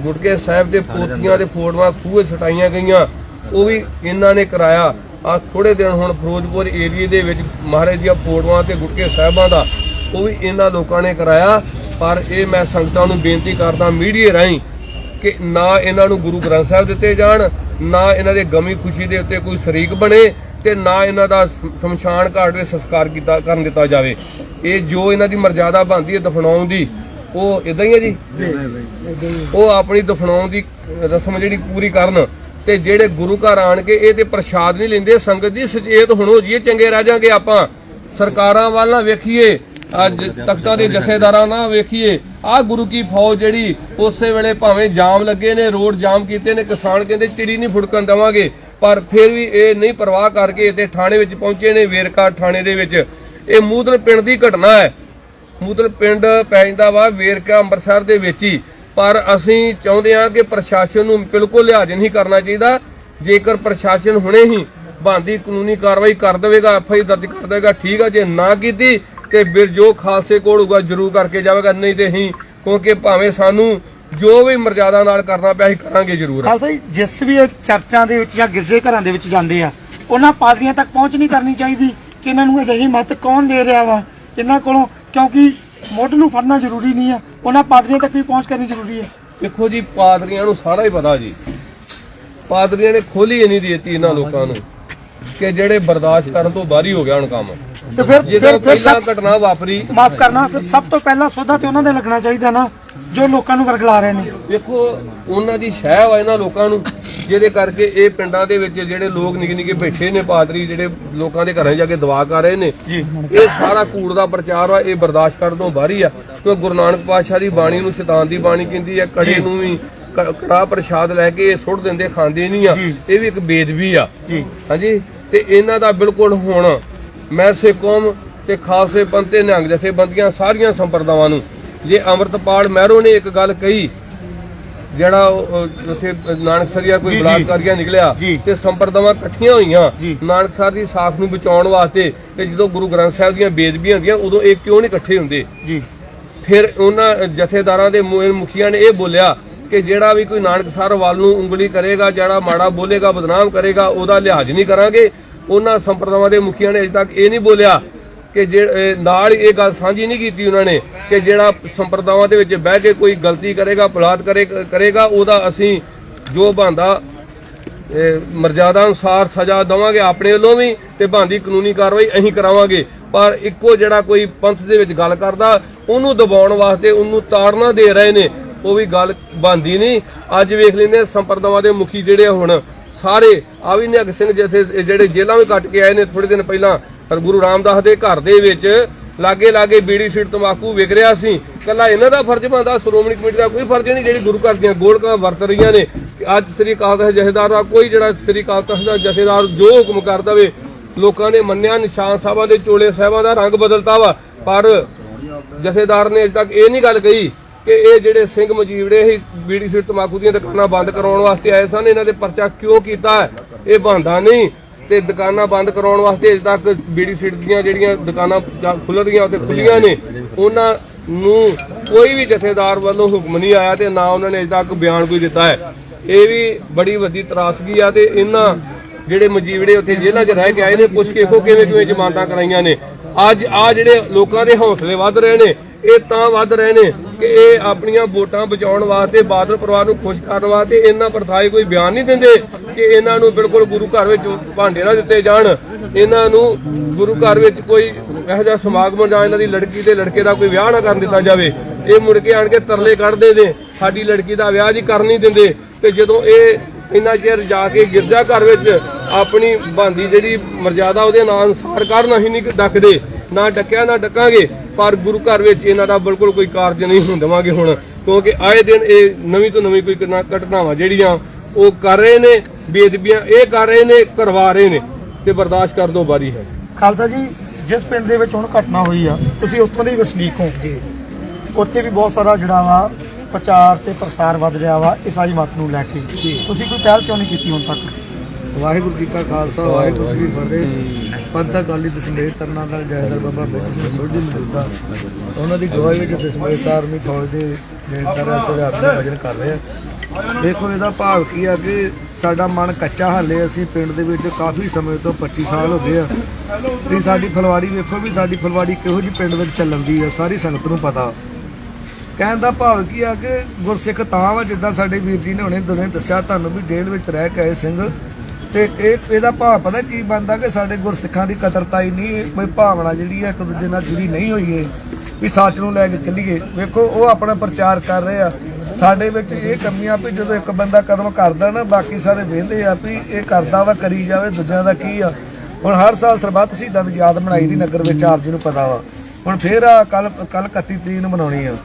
ਗੁਟਕੇ ਸਾਹਿਬ ਦੇ ਪੋਥੀਆਂ ਤੇ ਫੋਟੋਆਂ ਖੂਹੇ ਛਟਾਈਆਂ ਗਈਆਂ ਉਹ ਵੀ ਇਹਨਾਂ ਨੇ ਕਰਾਇਆ। ਆ ਥੋੜੇ ਦਿਨ ਹੁਣ ਫਿਰੋਜ਼ਪੁਰ ਏਰੀਏ ਦੇ ਵਿੱਚ ਮਹਾਰਾਜ ਦੀਆਂ ਫੋਟੋਆਂ ਤੇ ਗੁਟਕੇ ਸਾਹਿਬਾਂ ਦਾ ਉਹ ਵੀ ਇਹਨਾਂ ਲੋਕਾਂ ਨੇ ਕਰਾਇਆ। ਪਰ ਇਹ ਮੈਂ ਸੰਗਤਾਂ ਨੂੰ ਬੇਨਤੀ ਕਰਦਾ ਮੀਡੀਆ ਰਾਹੀਂ ਕਿ ਨਾ ਇਹਨਾਂ ਨੂੰ ਗੁਰੂ ਗ੍ਰੰਥ ਸਾਹਿਬ ਦਿੱਤੇ ਜਾਣ ਨਾ ਇਹਨਾਂ ਦੇ ਗਮੀ ਖੁਸ਼ੀ ਦੇ ਉੱਤੇ ਕੋਈ ਸ਼ਰੀਕ ਬਣੇ ਤੇ ਨਾ ਇਹਨਾਂ ਦਾ ਸ਼ਮਸ਼ਾਨ ਘਾਟ ਦੇ ਸੰਸਕਾਰ ਕੀਤਾ ਕਰਨ ਦਿੱਤਾ ਜਾਵੇ। ਇਹ ਜੋ ਇਹਨਾਂ ਦੀ ਮਰਜ਼ਾਦਾ ਬਣਦੀ ਹੈ ਦਫਨਾਉਣ ਦੀ ਉਹ ਇਦਾਂ ਹੀ ਹੈ ਜੀ? ਉਹ ਆਪਣੀ ਦਫਨਾਉਣ ਦੀ ਰਸਮ ਜਿਹੜੀ ਪੂਰੀ ਕਰਨ ਤੇ ਜਿਹੜੇ ਗੁਰੂ ਘਰ ਆਣ ਕੇ ਇਹ ਤੇ ਪ੍ਰਸ਼ਾਦ ਨਹੀਂ ਲੈਂਦੇ ਸੰਗਤ ਜੀ ਸੁਚੇਤ ਹੋਣੋ ਜੀ ਚੰਗੇ ਰਹਿ ਜਾਾਂਗੇ ਆਪਾਂ। ਸਰਕਾਰਾਂ ਵੱਲ ਨਾ ਵੇਖੀਏ ਅੱਜ ਤਖਤਾਂ ਦੇ ਜਥੇਦਾਰਾਂ ਨਾਲ ਵੇਖੀਏ, ਆਹ ਗੁਰੂ ਕੀ ਫੌਜ ਜਿਹੜੀ ਉਸੇ ਵੇਲੇ ਭਾਵੇਂ ਜਾਮ ਲੱਗੇ ਨੇ, ਰੋਡ ਜਾਮ ਕੀਤੇ ਨੇ, ਕਿਸਾਨ ਕਹਿੰਦੇ ਚਿੜੀ ਨਹੀਂ ਫੁੜਕਣ ਦੇਵਾਂਗੇ, ਪਰ ਫਿਰ ਵੀ ਇਹ ਨਹੀਂ ਪਰਵਾਹ ਕਰਕੇ ਇੱਥੇ ਥਾਣੇ ਵਿੱਚ ਪਹੁੰਚੇ ਨੇ, ਵੇਰਕਾ ਥਾਣੇ ਦੇ ਵਿੱਚ। ਇਹ ਮੂਦਲ ਪਿੰਡ ਦੀ ਘਟਨਾ ਹੈ। ਮੂਦਲ ਪਿੰਡ ਪੈ ਜਾਂਦਾ ਵਾ ਵੇਰਕਾ ਅੰਮ੍ਰਿਤਸਰ ਦੇ ਵਿੱਚ ਹੀ। ਪਰ ਅਸੀਂ ਚਾਹੁੰਦੇ ਹਾਂ ਕਿ ਪ੍ਰਸ਼ਾਸਨ ਨੂੰ ਬਿਲਕੁਲ ਲਿਹਾਜ਼ ਨਹੀਂ ਕਰਨਾ ਚਾਹੀਦਾ। ਜੇਕਰ ਪ੍ਰਸ਼ਾਸਨ ਹੁਣੇ ਹੀ ਬੰਦੀ ਕਾਨੂੰਨੀ ਕਾਰਵਾਈ ਕਰ ਦੇਵੇਗਾ, ਐਫ ਦਰਜ ਕਰ ਦੇਵੇਗਾ, ਠੀਕ ਆ, ਜੇ ਨਾ ਕੀਤੀ ਤੇ ਫਿਰ ਜੋ ਖਾਲਸੇ ਕੋਲ ਹੋਊਗਾ ਜ਼ਰੂਰ ਕਰਕੇ ਜਾਵੇਗਾ ਨਹੀਂ ਤੇ ਅਸੀਂ ਕਿਉਂਕਿ ਭਾਵੇਂ ਸਾਨੂੰ ਜੋ ਵੀ ਮਰਜ਼ਾਦਾ ਨਾਲ ਕਰਨਾ ਪਿਆ ਅਸੀਂ ਕਰਾਂਗੇ ਜ਼ਰੂਰ। ਖਾਲਸਾ ਜੀ ਜਿਸ ਵੀ ਚਰਚਾਂ ਦੇ ਵਿੱਚ ਜਾਂ ਗਿਰਜੇ ਘਰਾਂ ਦੇ ਵਿੱਚ ਜਾਂਦੇ ਆ ਉਹਨਾਂ ਪਾਦਰੀਆਂ ਤੱਕ ਪਹੁੰਚ ਨਹੀਂ ਕਰਨੀ ਚਾਹੀਦੀ ਕਿ ਇਹਨਾਂ ਨੂੰ ਅਜਿਹੀ ਮਤ ਕੌਣ ਦੇ ਰਿਹਾ ਵਾ? ਇਹਨਾਂ ਕੋਲੋਂ ਕਿਉਂਕਿ ਮੁੱਢ ਨੂੰ ਫੜਨਾ ਜ਼ਰੂਰੀ ਨਹੀਂ ਆ ਉਹਨਾਂ ਪਾਦਰੀਆਂ ਤੱਕ ਵੀ ਪਹੁੰਚ ਕਰਨੀ ਜ਼ਰੂਰੀ ਹੈ ਦੇਖੋ ਜੀ ਪਾਦਰੀਆਂ ਨੂੰ ਸਾਰਾ ਹੀ ਪਤਾ ਜੀ। ਪਾਦਰੀਆਂ ਨੇ ਖੋਲੀ ਨਹੀਂ ਦਿੱਤੀ ਇਹਨਾਂ ਲੋਕਾਂ ਨੂੰ। ਕਿ ਜਿਹੜੇ ਬਰਦਾਸ਼ਤ ਕਰਨ ਤੋਂ ਬਾਹਰ ਹੀ ਗਿਆ ਹੁਣ ਕੰਮ। ਤੇ ਫਿਰ ਜਦੋਂ ਫਿਰ ਫਿਰ ਪਹਿਲਾਂ ਸਭ ਘਟਨਾ ਵਾਪਰੀ। ਮਾਫ ਕਰਨਾ ਫਿਰ ਸਭ ਤੋਂ ਪਹਿਲਾਂ ਸੋਧਾ ਤੇ ਉਹਨਾਂ ਦੇ ਲੱਗਣਾ ਚਾਹੀਦਾ ਨਾ ਜੋ ਲੋਕਾਂ ਨੂੰ ਵਰਗਲਾ ਰਹੇ ਨੇ। ਵੇਖੋ ਉਹਨਾਂ ਦੀ ਸ਼ਹਿ ਵਾ ਇਹਨਾਂ ਲੋਕਾਂ ਨੂੰ ਜਿਹਦੇ ਕਰਕੇ ਇਹ ਪਿੰਡਾਂ ਦੇ ਵਿੱਚ ਜਿਹੜੇ ਲੋਕ ਨਿੱਕੇ ਨਿੱਕੇ ਬੈਠੇ ਨੇ ਪਾਦਰੀ ਜਿਹੜੇ ਲੋਕਾਂ ਦੇ ਘਰਾਂ 'ਚ ਜਾ ਕੇ ਦਵਾ ਕਰ ਰਹੇ ਨੇ ਜੀ। ਇਹ ਸਾਰਾ ਕੂੜ ਦਾ ਪ੍ਰਚਾਰ ਆ ਇਹ ਬਰਦਾਸ਼ਤ ਕਰਨ ਤੋਂ ਬਾਹਰ ਹੀ ਆ। ਕਿਉਂਕਿ ਗੁਰੂ ਨਾਨਕ ਪਾਤਸ਼ਾਹ ਦੀ ਬਾਣੀ ਨੂੰ ਸ਼ੈਤਾਨ ਦੀ ਬਾਣੀ ਕਹਿੰਦੀ ਆ ਕੜੇ ਨੂੰ ਵੀ ਕ- ਕੜਾਹ ਪ੍ਰਸ਼ਾਦ ਲੈ ਕੇ ਇਹ ਸੁੱਟ ਦਿੰਦੇ ਖਾਂਦੇ ਨਹੀਂ ਆ। ਇਹ ਵੀ ਇੱਕ ਬੇਦਬੀ ਆ ਹਾਂਜੀ ਤੇ ਇਹਨਾਂ ਦਾ ਬਿਲਕੁਲ ਹੁਣ ਮੈਂ ਸਿੱਖ ਕੌਮ ਤੇ ਖਾਲਸੇ ਪੰਥ ਤੇ ਨਿਹੰਗ ਜਥੇਬੰਦੀਆਂ ਸਾਰੀਆਂ ਸੰਪਰਦਾਵਾਂ ਨੂੰ ਜੇ ਅੰਮ੍ਰਿਤਪਾਲ ਮਹਿਰੋ ਨੇ ਇੱਕ ਗੱਲ ਕਹੀ ਜਿਹੜਾ ਉੱਥੇ ਨਾਨਕਸਰੀਆ ਕੋਈ। ਬਲਾਤਕਾਰੀਆ ਨਿਕਲਿਆ। ਤੇ ਸੰਪਰਦਾਵਾਂ ਇਕੱਠੀਆਂ ਹੋਈਆਂ ਜੀ। ਨਾਨਕਸਰ ਦੀ ਸਾਖ ਨੂੰ ਬਚਾਉਣ ਵਾਸਤੇ ਤੇ ਜਦੋਂ ਗੁਰੂ ਗ੍ਰੰਥ ਸਾਹਿਬ ਦੀਆਂ ਬੇਦਬੀਆਂ ਹੁੰਦੀਆਂ ਉਦੋਂ ਇਹ ਕਿਉਂ ਨਹੀਂ ਇਕੱਠੇ ਹੁੰਦੇ ਜੀ ਫਿਰ ਉਹਨਾਂ ਜਥੇਦਾਰਾਂ ਦੇ ਮੁਖੀਆਂ ਨੇ ਇਹ ਬੋਲਿਆ ਕਿ ਜਿਹੜਾ ਵੀ ਕੋਈ ਨਾਨਕਸਰ ਵੱਲ ਨੂੰ ਉਂਗਲੀ ਕਰੇਗਾ, ਜਿਹੜਾ ਮਾੜਾ ਬੋਲੇਗਾ, ਬਦਨਾਮ ਕਰੇਗਾ, ਉਹਦਾ ਲਿਹਾਜ਼ ਨਹੀਂ ਕਰਾਂਗੇ। ਉਹਨਾਂ ਸੰਪਰਦਾਵਾਂ ਦੇ ਮੁਖੀਆਂ ਨੇ ਅਜੇ ਤੱਕ ਇਹ ਨਹੀਂ ਬੋਲਿਆ ਕਿ ਨਾਲ ਇਹ ਗੱਲ ਸਾਂਝੀ ਨਹੀਂ ਕੀਤੀ ਉਹਨਾਂ ਨੇ ਕਿ ਜਿਹੜਾ ਸੰਪਰਦਾਵਾਂ ਦੇ ਵਿੱਚ ਬਹਿ ਕੇ ਕੋਈ ਗਲਤੀ ਕਰੇਗਾ, ਬਲਾਤ ਕਰੇ, ਕਰੇਗਾ, ਉਹਦਾ ਅਸੀਂ ਜੋ ਬੰਦਾ ਮਰਜ਼ਾਦਾ ਅਨੁਸਾਰ ਸਜ਼ਾ ਦਵਾਂਗੇ ਆਪਣੇ ਵੱਲੋਂ ਵੀ ਤੇ ਬੰਦੀ ਕਾਨੂੰਨੀ ਕਾਰਵਾਈ ਅਸੀਂ ਕਰਾਵਾਂਗੇ। ਪਰ ਇੱਕੋ ਜਿਹੜਾ ਕੋਈ ਪੰਥ ਦੇ ਵਿੱਚ ਗੱਲ ਕਰਦਾ, ਉਹਨੂੰ ਦਬਾਉਣ ਵਾਸਤੇ ਉਹਨੂੰ ਤਾੜਨਾ ਦੇ ਰਹੇ ਨੇ। ਉਹ ਵੀ ਗੱਲ ਬੰਦੀ ਨਹੀਂ। ਅੱਜ ਵੇਖ ਲੈਂਦੇ ਸੰਪਰਦਾਵਾਂ ਦੇ ਮੁਖੀ ਜਿਹੜੇ ਹੁਣ, ਸਾਰੇ। ਆ ਵੀ ਨਿਹੰਗ ਸਿੰਘ ਜਿੱਥੇ ਜਿਹੜੇ ਜੇਲ੍ਹਾਂ ਵੀ ਕੱਟ ਕੇ ਆਏ ਨੇ ਥੋੜੇ ਦਿਨ ਪਹਿਲਾਂ ਗੁਰੂ ਰਾਮਦਾਸ ਦੇ ਘਰ ਦੇ ਵਿੱਚ ਲਾਗੇ ਲਾਗੇ ਬੀੜੀ ਸੀਟ ਤਮਾਕੂ ਵਿਕ ਰਿਹਾ ਸੀ। ਕੱਲਾ ਇਹਨਾਂ ਦਾ ਫਰਜ਼ ਬਣਦਾ, ਸ਼੍ਰੋਮਣੀ ਕਮੇਟੀ ਦਾ ਕੋਈ ਫਰਜ਼ ਨਹੀਂ, ਜਿਹੜੀ ਗੁਰੂ ਘਰ ਦੀਆਂ ਗੋਲਕਾਂ ਵਰਤ ਰਹੀਆਂ ਨੇ। ਅੱਜ ਸ੍ਰੀ ਅਕਾਲ ਤਖਤ ਜਥੇਦਾਰ ਦਾ ਕੋਈ ਜਿਹੜਾ ਸ੍ਰੀ ਅਕਾਲ ਤਖਤ ਦਾ ਜਥੇਦਾਰ ਜੋ ਹੁਕਮ ਕਰ ਦਵੇ, ਲੋਕਾਂ ਨੇ ਮੰਨਿਆ, ਨਿਸ਼ਾਨ ਸਾਹਿਬਾਂ ਦੇ ਚੋਲੇ ਸਾਹਿਬਾਂ ਦਾ ਰੰਗ ਬਦਲਤਾ ਵਾ। ਪਰ ਜਥੇਦਾਰ ਨੇ ਅਜੇ ਤੱਕ ਇਹ ਨਹੀਂ ਗੱਲ ਕਹੀ ਕਿ ਇਹ ਜਿਹੜੇ ਸਿੰਘ ਮਜੀਵੜੇ ਹੀ ਬੀੜੀ ਸੀਟ ਤਮਾਕੂ ਦੀਆਂ ਦੁਕਾਨਾਂ ਬੰਦ ਕਰਾਉਣ ਵਾਸਤੇ ਆਏ ਸਨ, ਇਹਨਾਂ ਦੇ ਪਰਚਾ ਕਿਉਂ ਕੀਤਾ? ਇਹ ਬੰਦਾ ਨਹੀਂ ਤੇ ਦੁਕਾਨਾਂ ਬੰਦ ਕਰਾਉਣ ਵਾਸਤੇ ਅਜੇ ਤੱਕ ਬੀੜੀ ਸੀਟ ਦੀਆਂ ਜਿਹੜੀਆਂ ਦੁਕਾਨਾਂ ਚ- ਖੁੱਲ੍ਹ ਰਹੀਆਂ ਉੱਤੇ ਖੁੱਲੀਆਂ ਨੇ, ਉਹਨਾਂ ਨੂੰ ਕੋਈ ਵੀ ਜਥੇਦਾਰ ਵੱਲੋਂ ਹੁਕਮ ਨਹੀਂ ਆਇਆ ਤੇ ਨਾ ਉਹਨਾਂ ਨੇ ਅਜੇ ਤੱਕ ਬਿਆਨ ਕੋਈ ਦਿੱਤਾ ਹੈ। ਇਹ ਵੀ ਬੜੀ ਵੱਡੀ ਤਰਾਸਗੀ ਆ ਤੇ ਇਹਨਾਂ ਜਿਹੜੇ ਮਜੀਵੜੇ ਉੱਥੇ ਜੇਲ੍ਹਾਂ 'ਚ ਰਹਿ ਕੇ ਆਏ ਨੇ, ਪੁੱਛ ਕੇ ਦੇਖੋ ਕਿਵੇਂ ਕਿਵੇਂ ਜ਼ਮਾਨਤਾਂ ਕਰਾਈਆਂ ਨੇ। ਅੱਜ ਆ ਜਿਹੜੇ ਲੋਕਾਂ ਦੇ ਹੌਸਲੇ ਵੱਧ ਰਹੇ ਨੇ ਇਹ ਤਾਂ ਵੱਧ ਰਹੇ ਨੇ ਕਿ ਇਹ ਆਪਣੀਆਂ ਵੋਟਾਂ ਬਚਾਉਣ ਵਾਸਤੇ, ਬਾਦਲ ਪਰਿਵਾਰ ਨੂੰ ਖੁਸ਼ ਕਰਨ ਵਾਸਤੇ ਇਹਨਾਂ ਪ੍ਰਥਾਏ ਕੋਈ ਬਿਆਨ ਨਹੀਂ ਦਿੰਦੇ ਕਿ ਇਹਨਾਂ ਨੂੰ ਬਿਲਕੁਲ ਗੁਰੂ ਘਰ ਵਿੱਚ ਭਾਂਡੇ ਨਾ ਦਿੱਤੇ ਜਾਣ। ਇਹਨਾਂ ਨੂੰ ਗੁਰੂ ਘਰ ਵਿੱਚ ਕੋਈ ਇਹੋ ਜਿਹਾ ਸਮਾਗਮ ਜਾਂ ਇਹਨਾਂ ਦੀ ਲੜਕੀ ਤੇ ਲੜਕੇ ਦਾ ਕੋਈ ਵਿਆਹ ਨਾ ਕਰਨ ਦਿੱਤਾ ਜਾਵੇ। ਇਹ ਮੁੜ ਕੇ ਆਣ ਕੇ ਤਰਲੇ ਕੱਢਦੇ ਨੇ। ਸਾਡੀ ਲੜਕੀ ਦਾ ਵਿਆਹ ਜੀ ਕਰਨ ਨਹੀਂ ਦਿੰਦੇ। ਤੇ ਜਦੋਂ ਇਹ ਇੰਨਾ ਚਿਰ ਜਾ ਕੇ ਗਿਰਜਾ ਘਰ ਵਿੱਚ ਆਪਣੀ ਬੰਦੀ ਜਿਹੜੀ ਮਰਜ਼ਾਦਾ ਉਹਦੇ ਨਾਂ ਅਨੁਸਾਰ ਕਰਨ ਅਸੀਂ ਨਹੀਂ ਡੱਕਦੇ। ਨਾ ਡੱਕਿਆ, ਨਾ ਡੱਕਾਂਗੇ। ਪਰ ਗੁਰੂ ਘਰ ਵਿੱਚ ਇਹਨਾਂ ਦਾ ਬਿਲਕੁਲ ਕੋਈ ਕਾਰਜ ਨਹੀਂ ਹੋਣ ਦੇਵਾਂਗੇ ਹੁਣ ਕਿਉਂਕਿ ਆਏ ਦਿਨ ਇਹ ਨਵੀਂ ਤੋਂ ਨਵੀਂ ਕੋਈ ਘਟਨਾ- ਘਟਨਾਵਾਂ ਜਿਹੜੀਆਂ ਉਹ ਕਰ ਰਹੇ ਨੇ ਬੇਦਬੀਆਂ ਇਹ ਕਰ ਰਹੇ ਨੇ ਕਰਵਾ ਰਹੇ ਨੇ ਤੇ ਬਰਦਾਸ਼ਤ ਕਰ ਦੋ ਬਾਰੀ ਹੈ। ਖਾਲਸਾ ਜੀ ਜਿਸ ਪਿੰਡ ਦੇ ਵਿੱਚ ਹੁਣ ਘਟਨਾ ਹੋਈ ਆ ਤੁਸੀਂ ਉੱਥੋਂ ਦੇ ਵਸਨੀਕ ਹੋ। ਜੀ। ਉੱਥੇ ਵੀ ਬਹੁਤ ਸਾਰਾ ਜਿਹੜਾ ਵਾ ਪ੍ਰਚਾਰ ਤੇ ਪ੍ਰਸਾਰ ਵੱਧ ਰਿਹਾ ਵਾ ਇਸਾਈ ਮਤ ਨੂੰ ਲੈ ਕੇ। ਤੁਸੀਂ ਕੋਈ ਪਹਿਲ ਕਿਉਂ ਨਹੀਂ ਕੀਤੀ ਹੁਣ ਤੱਕ? ਵਾਹਿਗੁਰੂ ਜੀ ਕਾ ਖਾਲਸਾ ਵਾਹਿਗੁਰੂ ਜੀ ਕੀ ਫਤਿਹ। ਪੰਥ ਅਕਾਲੀ ਦਸਮੇਸ਼ ਤਰਨਾ ਦਾ ਜੈਦਰ ਬਾਬਾ ਬੇਟਾ ਸਿੰਘ ਸੋਢੀ ਮਿਲਦਾ ਉਹਨਾਂ ਦੀ ਗਵਾਹੀ ਵਿੱਚ ਦਸਮੇਸ਼ ਆਰਮੀ ਫੌਜ ਦੇ ਜੈਦਰ ਇਸ ਰਾਤ ਨੂੰ ਭਜਨ ਕਰ ਰਹੇ ਆ ਦੇਖੋ ਇਹਦਾ ਭਾਵ ਕੀ ਆ ਕਿ ਸਾਡਾ ਮਨ ਕੱਚਾ ਹਾਲੇ ਅਸੀਂ ਪਿੰਡ ਦੇ ਵਿੱਚ ਕਾਫੀ ਸਮੇਂ ਤੋਂ 25 ਸਾਲ ਹੋ ਗਏ ਆ। ਵੀ ਸਾਡੀ ਫਲਵਾੜੀ ਵੇਖੋ ਵੀ ਸਾਡੀ ਫਲਵਾੜੀ ਕਿਹੋ ਜਿਹੀ ਪਿੰਡ ਵਿੱਚ ਚੱਲਣ ਦੀ ਆ ਸਾਰੀ ਸੰਗਤ ਨੂੰ ਪਤਾ। ਕਹਿਣ ਦਾ ਭਾਵ ਕੀ ਆ ਕਿ ਗੁਰਸਿੱਖ ਤਾਂ ਵਾ ਜਿੱਦਾਂ ਸਾਡੇ ਵੀਰ ਜੀ ਨੇ ਹੁਣੇ ਦੋਨੇ ਦੱਸਿਆ ਤੁਹਾਨੂੰ ਵੀ ਜੇਲ੍ਹ ਵਿੱਚ ਰਹਿ ਕੇ ਆਏ ਸਿੰਘ। ਤੇ ਇਹ, ਇਹਦਾ ਭਾਵ ਪਤਾ ਕੀ ਬਣਦਾ ਕਿ ਸਾਡੇ ਗੁਰਸਿੱਖਾਂ ਦੀ ਕਦਰਤਾਈ ਨਹੀਂ, ਕੋਈ ਭਾਵਨਾ ਜਿਹੜੀ ਆ ਇੱਕ ਦੂਜੇ ਨਾਲ ਜੁੜੀ ਨਹੀਂ ਹੋਈ ਹੈ ਵੀ ਸੱਚ ਨੂੰ ਲੈ ਕੇ ਚੱਲੀਏ। ਵੇਖੋ, ਉਹ ਆਪਣਾ ਪ੍ਰਚਾਰ ਕਰ ਰਹੇ ਆ। ਸਾਡੇ ਵਿੱਚ ਇਹ ਕਮੀਆਂ ਵੀ ਜਦੋਂ ਇੱਕ ਬੰਦਾ ਕਰਮ ਕਰਦਾ ਨਾ, ਬਾਕੀ ਸਾਰੇ ਵੇਂਦੇ ਆ ਵੀ ਇਹ ਕਰਦਾ ਵਾ, ਕਰੀ ਜਾਵੇ, ਦੂਜਿਆਂ ਦਾ ਕੀ ਆ। ਹੁਣ ਹਰ ਸਾਲ ਸਰਬੱਤ ਸ਼ਹੀਦਾਂ ਦੀ ਯਾਦ ਮਨਾਈ ਦੀ ਨਗਰ ਵਿੱਚ ਆਪ ਜੀ ਨੂੰ ਪਤਾ ਵਾ। ਹੁਣ ਫੇਰ ਆ ਕੱਲ ਕੱਲ 31 ਤਰੀਕ ਨੂੰ ਮਨਾਉਣੀ ਆ।